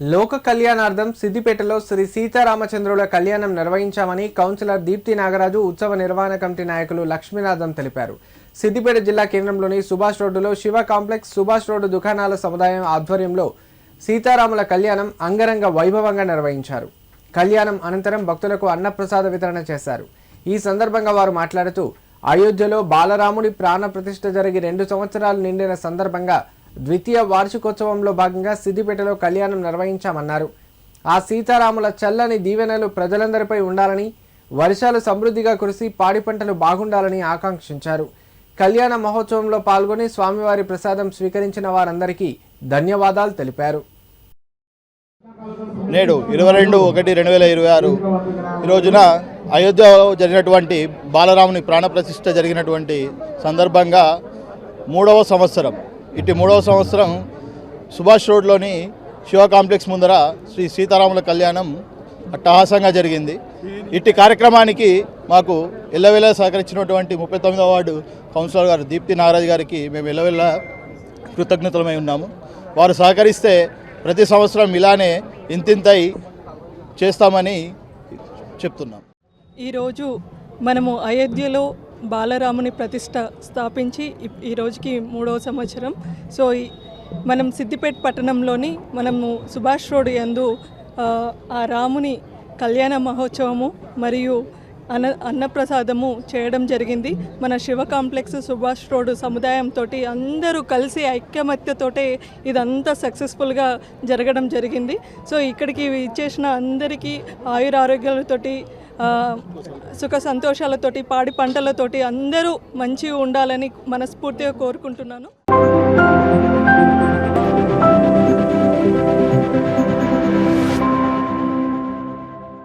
లోక కళ్యాణార్థం సిద్దిపేటలో శ్రీ సీతారామచంద్రుల కళ్యాణం నిర్వహించామని కౌన్సిలర్ దీప్తి నాగరాజు ఉత్సవ నిర్వహణ కమిటీ నాయకులు లక్ష్మీనాథం తెలిపారు. సిద్దిపేట జిల్లా కేంద్రంలోని సుభాష్ రోడ్డులో శివ కాంప్లెక్స్ సుభాష్ రోడ్డు దుకాణాల సముదాయం ఆధ్వర్యంలో సీతారాముల కళ్యాణం అంగరంగ వైభవంగా నిర్వహించారు. కళ్యాణం అనంతరం భక్తులకు అన్నప్రసాద వితరణ చేశారు. ఈ సందర్భంగా వారు మాట్లాడుతూ అయోధ్యలో బాలరాముడి ప్రాణ ప్రతిష్ఠ జరిగి రెండు సంవత్సరాలు నిండిన సందర్భంగా ద్వితీయ వార్షికోత్సవంలో భాగంగా సిద్దిపేటలో కళ్యాణం నిర్వహించామన్నారు. ఆ సీతారాముల చల్లని దీవెనలు ప్రజలందరిపై ఉండాలని వర్షాలు సమృద్ధిగా కురిసి పాడి పంటలు బాగుండాలని ఆకాంక్షించారు. కళ్యాణ మహోత్సవంలో పాల్గొని స్వామివారి ప్రసాదం స్వీకరించిన వారందరికీ ధన్యవాదాలు తెలిపారు. నేడు ఇరవై రెండు ఒకటి రెండు వేల ఇరవై ఆరు ఈ రోజున అయోధ్యలో జరిగినటువంటి బాలరాముని ప్రాణప్రతిష్ఠ జరిగినటువంటి సందర్భంగా మూడవ సంవత్సరం ఇటు మూడవ సంవత్సరం సుభాష్ రోడ్లోని శివ కాంప్లెక్స్ ముందర శ్రీ సీతారాముల కళ్యాణం అట్టహాసంగా జరిగింది. ఇట్టి కార్యక్రమానికి మాకు ఎల్లవేళ సహకరించినటువంటి ముప్పై తొమ్మిదవ వార్డు కౌన్సిలర్ గారు దీప్తి నాగరాజ్ గారికి మేము ఎల్లవేళ కృతజ్ఞతలమై ఉన్నాము. వారు సహకరిస్తే ప్రతి సంవత్సరం ఇలానే ఇంతింతై చేస్తామని చెప్తున్నాం. ఈరోజు మనము అయోధ్యలో బాలరాముని ప్రతిష్ట స్థాపించి ఈ రోజుకి మూడవ సంవత్సరం. సో ఈ- మనం సిద్దిపేట పట్టణంలోని మనము సుభాష్ రోడ్ యందు ఆ రాముని కళ్యాణ మహోత్సవము మరియు అన్న అన్నప్రసాదము చేయడం జరిగింది. మన శివ కాంప్లెక్స్ సుభాష్ రోడ్ సముదాయంతో అందరూ కలిసి ఐక్యమత్యతోటే ఇదంతా సక్సెస్ఫుల్గా జరగడం జరిగింది. సో ఇక్కడికి ఇచ్చేసిన అందరికీ ఆయురారోగ్యాలతోటి సుఖ సంతోషాలతోటి పాడి పంటలతోటి అందరూ మంచిగా ఉండాలని మనస్ఫూర్తిగా కోరుకుంటున్నాను.